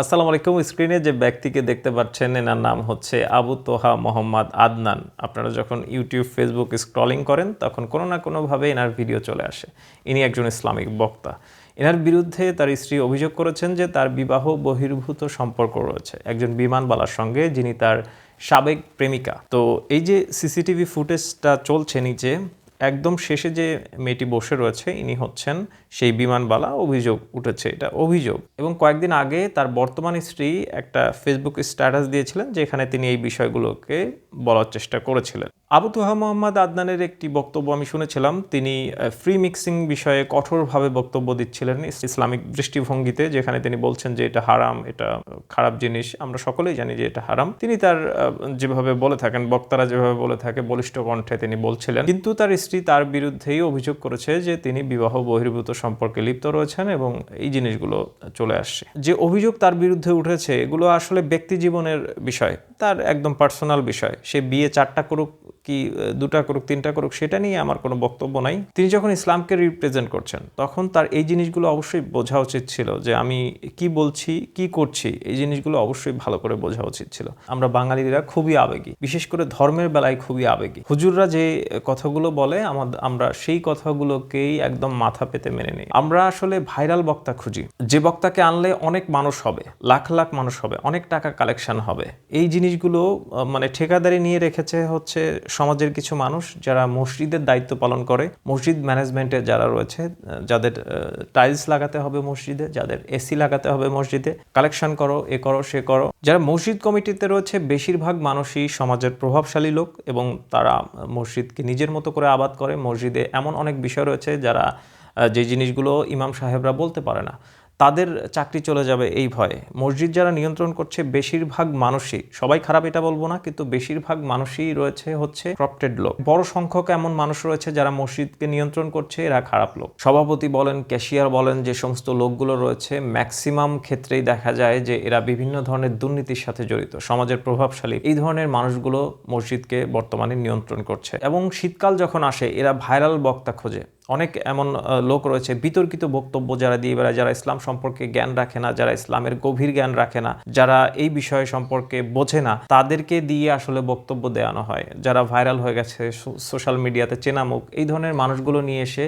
আসসালামু আলাইকুম। স্ক্রিনে যে ব্যক্তিকে দেখতে পাচ্ছেন, এনার নাম হচ্ছে আবু তোহা মোহাম্মদ আদনান। আপনারা যখন ইউটিউব, ফেসবুক স্ক্রলিং করেন, তখন কোনো না কোনোভাবে এনার ভিডিও চলে আসে। ইনি একজন ইসলামিক বক্তা। এনার বিরুদ্ধে তার স্ত্রী অভিযোগ করেছেন যে তার বিবাহ বহির্ভূত সম্পর্ক রয়েছে। একজন বিমানবালার সঙ্গে যিনি তার সাবেক প্রেমিকা। তো এই যে সিসিটিভি ফুটেজটা চলছে নিচে একদম শেষে যে মেয়েটি বসে রয়েছে, ইনি হচ্ছেন সেই বিমানবালা, অভিযোগ উঠেছে এটা, অভিযোগ। এবং কয়েকদিন আগে তার বর্তমান স্ত্রী একটা ফেসবুক স্ট্যাটাস দিয়েছিলেন, যেখানে তিনি এই বিষয়গুলোকে বলার চেষ্টা করেছিলেন। আবু তুহা মোহাম্মদ আদনানের একটি বক্তব্য আমি শুনেছিলাম। তিনি ফ্রি মিক্সিং বিষয়ে কঠোরভাবে বক্তব্য দিচ্ছিলেন ইসলামিক দৃষ্টিভঙ্গিতে, যেখানে তিনি বলছেন যে এটা হারাম, এটা খারাপ জিনিস, আমরা সকলেই জানি যে এটা হারাম। তিনি তার যেভাবে বলে থাকেন, বক্তারা যেভাবে বলে থাকে, বলিষ্ঠ কণ্ঠে তিনি বলছিলেন। কিন্তু তার স্ত্রী তার বিরুদ্ধেই অভিযোগ করেছে যে তিনি বিবাহ বহির্ভূত সম্পর্কে লিপ্ত রয়েছেন এবং এই জিনিসগুলো চলে আসছে। যে অভিযোগ তার বিরুদ্ধে উঠেছে, এগুলো আসলে ব্যক্তি জীবনের বিষয়, তার একদম পার্সোনাল বিষয়। সে বিয়ে চারটা করুক কি দুটা করুক, তিনটা করুক, সেটা নিয়ে আমার কোনো বক্তব্য নাই। তিনি যখন ইসলামকে রিপ্রেজেন্ট করছেন, তখন তার এই জিনিসগুলো অবশ্যই বোঝা উচিত ছিল যে আমি কি বলছি, কি করছি, এই জিনিসগুলো অবশ্যই ভালো করে বোঝা উচিত ছিল। আমরা বাঙালিরা খুবই আবেগী, বিশেষ করে ধর্মের বেলায় খুবই আবেগী। হুজুররা যে কথাগুলো বলে আমাদের আমরা সেই কথাগুলোকেই একদম মাথা পেতে মেনে নিই। আমরা আসলে ভাইরাল বক্তা খুঁজি। যে বক্তাকে আনলে অনেক মানুষ হবে, লাখ লাখ মানুষ হবে, অনেক টাকা কালেকশন হবে। এই জিনিসগুলো মানে ঠিকাদারি নিয়ে রেখেছে হচ্ছে সমাজের কিছু মানুষ যারা মসজিদের দায়িত্ব পালন করে, মসজিদ ম্যানেজমেন্টে যারা রয়েছে, যাদের টাইলস লাগাতে হবে মসজিদে, যাদের এসি লাগাতে হবে মসজিদে কালেকশন করো, এ করো, সে করো। যারা মসজিদ কমিটিতে রয়েছে, বেশিরভাগ মানুষই সমাজের প্রভাবশালী লোক এবং তারা মসজিদকে নিজের মতো করে আবাদ করে। মসজিদে এমন অনেক বিষয় রয়েছে যারা যে জিনিসগুলো ইমাম সাহেবরা বলতে পারে না। তাদের চাকরি চলে যাবে এই ভয়ে। মসজিদ যারা নিয়ন্ত্রণ করছে বেশিরভাগ মানুষই, সবাই খারাপ এটা বলব না, কিন্তু বেশিরভাগ মানুষই রয়েছে হচ্ছে করাপ্টেড লোক। বড় সংখ্যক এমন মানুষ রয়েছে যারা মসজিদকে নিয়ন্ত্রণ করছে, এরা খারাপ লোক। সভাপতি বলেন ক্যাশিয়ার বলেন, যে সমস্ত লোকগুলো রয়েছে ম্যাক্সিমাম ক্ষেত্রেই দেখা যায় যে এরা বিভিন্ন ধরনের দুর্নীতির সাথে জড়িত। সমাজের প্রভাবশালী এই ধরনের মানুষগুলো মসজিদকে বর্তমানে নিয়ন্ত্রণ করছে। এবং শীতকাল যখন আসে, এরা ভাইরাল বক্তা খোঁজে। অনেক এমন লোক রয়েছে বিতর্কিত বক্তব্য যারা দিয়ে বেড়ায়, যারা ইসলাম সম্পর্কে জ্ঞান রাখে না, যারা ইসলামের গভীর জ্ঞান রাখে না, যারা এই বিষয় সম্পর্কে বোঝে না, তাদেরকে দিয়ে আসলে বক্তব্য দেওয়ানো হয়। যারা ভাইরাল হয়ে গেছে সোশ্যাল মিডিয়াতে চেনামুখ এই ধরনের মানুষগুলো নিয়ে এসে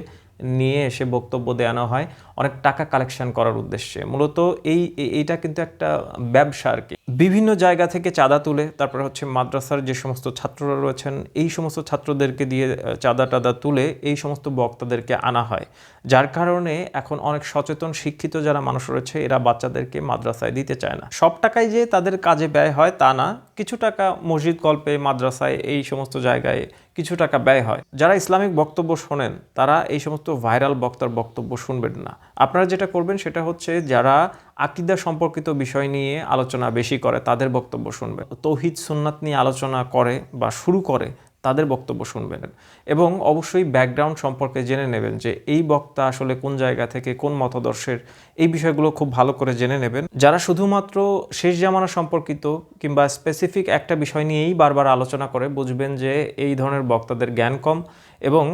নিয়ে এসে বক্তব্য দেওয়ানো হয়। অনেক টাকা কালেকশন করার উদ্দেশ্যে। মূলত এই, এই- এইটা কিন্তু একটা ব্যবসা আর কি। বিভিন্ন জায়গা থেকে চাঁদা তুলে, তারপরে হচ্ছে মাদ্রাসার যে সমস্ত ছাত্ররা রয়েছেন, এই সমস্ত ছাত্রদেরকে দিয়ে চাঁদা টাদা তুলে এই সমস্ত বক্তাদেরকে আনা হয়। যার কারণে এখন অনেক সচেতন, শিক্ষিত যারা মানুষ রয়েছে, এরা বাচ্চাদেরকে মাদ্রাসায় দিতে চায় না। সব টাকাই যে তাদের কাজে ব্যয় হয় তা না। কিছু টাকা মসজিদ কল্পে মাদ্রাসায়, এই সমস্ত জায়গায় কিছু টাকা ব্যয় হয়। যারা ইসলামিক বক্তব্য শোনেন, তারা এই সমস্ত ভাইরাল বক্তার বক্তব্য শুনবেন না। আপনারা যেটা করবেন সেটা হচ্ছে যারা আকিদা সম্পর্কিত বিষয় নিয়ে আলোচনা বেশি করে, তাদের বক্তব্য শুনবে তৌহিদ সুন্নাত নিয়ে আলোচনা করে বা শুরু করে তাদের বক্তব্য শুনবেন। এবং অবশ্যই ব্যাকগ্রাউন্ড সম্পর্কে জেনে নেবেন যে এই বক্তা আসলে কোন জায়গা থেকে কোন মতদর্শের এই বিষয়গুলো খুব ভালো করে জেনে নেবেন। যারা শুধুমাত্র শেষ জামানা সম্পর্কিত কিংবা স্পেসিফিক একটা বিষয় নিয়েই বারবার আলোচনা করে বুঝবেন যে এই ধরনের বক্তাদের জ্ঞান কম এবং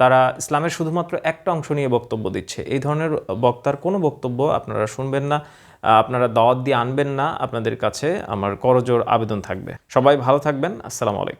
তারা ইসলামের শুধুমাত্র একটা অংশ নিয়ে বক্তব্য দিচ্ছে। এই ধরনের বক্তার কোনো বক্তব্য আপনারা শুনবেন না আপনারা দাওয়াত দিয়ে আনবেন না, আপনাদের কাছে আমার করজোর আবেদন থাকবে। সবাই ভালো থাকবেন, আসসালামু আলাইকুম।